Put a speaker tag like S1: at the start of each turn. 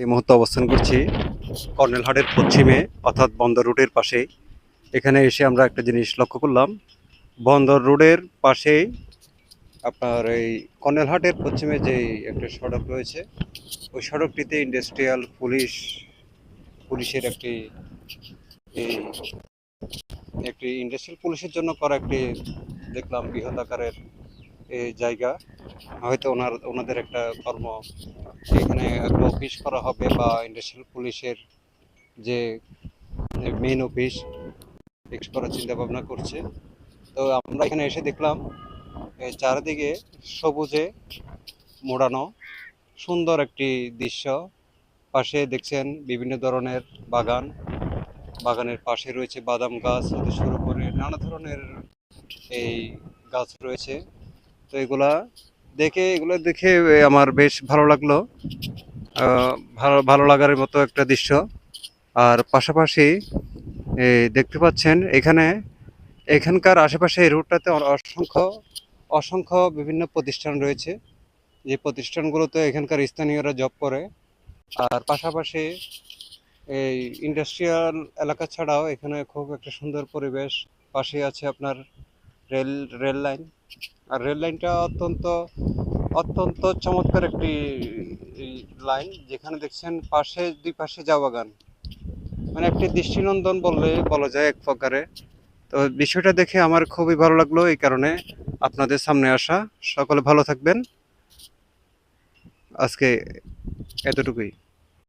S1: এই মুহূর্তে অবস্থান করছি কর্নেলহাটের পশ্চিমে, অর্থাৎ বন্দর রুটের পাশে এখানে এসে আমরা একটা জিনিস লক্ষ্য করলাম। বন্দর রোডের পাশেই আপনার এই কর্নেলহাটের পশ্চিমে যে একটা সড়ক রয়েছে, ওই সড়কটিতে ইন্ডাস্ট্রিয়াল পুলিশ, পুলিশের একটি একটি ইন্ডাস্ট্রিয়াল পুলিশের জন্য করা একটি দেখলাম বৃহৎ আকারের জায়গা, হয়তো ওনার, ওনাদের একটা কর্ম এখানে একটা অফিস করা হবে বা ইন্ডাস্ট্রিয়াল পুলিশের যে মেইন অফিস ফিক্স করার চিন্তা ভাবনা করছে। তো আমরা এখানে এসে দেখলাম চারিদিকে সবুজে মোড়ানো, সুন্দর একটি দৃশ্য। পাশে দেখছেন বিভিন্ন ধরনের বাগান। বাগানের পাশে রয়েছে বাদাম গাছ শুরু করে নানা ধরনের এই গাছ রয়েছে। এগুলা দেখে, এগুলো দেখে আমার বেশ ভালো লাগল। ভালো ভালো লাগার মতো একটা দৃশ্য। আর পাশাপাশি দেখতে পাচ্ছেন এখানে, এখানকার আশেপাশে এই রুটটাতে অসংখ্য অসংখ্য বিভিন্ন প্রতিষ্ঠান রয়েছে। যে প্রতিষ্ঠানগুলোতে এখানকার স্থানীয়রা জব করে। আর পাশাপাশি, এই ইন্ডাস্ট্রিয়াল এলাকা ছাড়াও এখানে খুব একটা সুন্দর পরিবেশ। পাশে আছে আপনার রেল রেল লাইন। আর রেল লাইনটা অত্যন্ত অত্যন্ত চমৎকার একটি লাইন, যেখানে দেখছেন পাশে, দুই পাশে চা বাগান। মানে একটি দৃষ্টিনন্দন বললে বলা যায় এক প্রকারে। তো বিষয়টা দেখে আমার খুবই ভালো লাগল এই কারণে আপনাদের সামনে আসা। সকলে ভালো থাকবেন। আজকে এতটুকুই।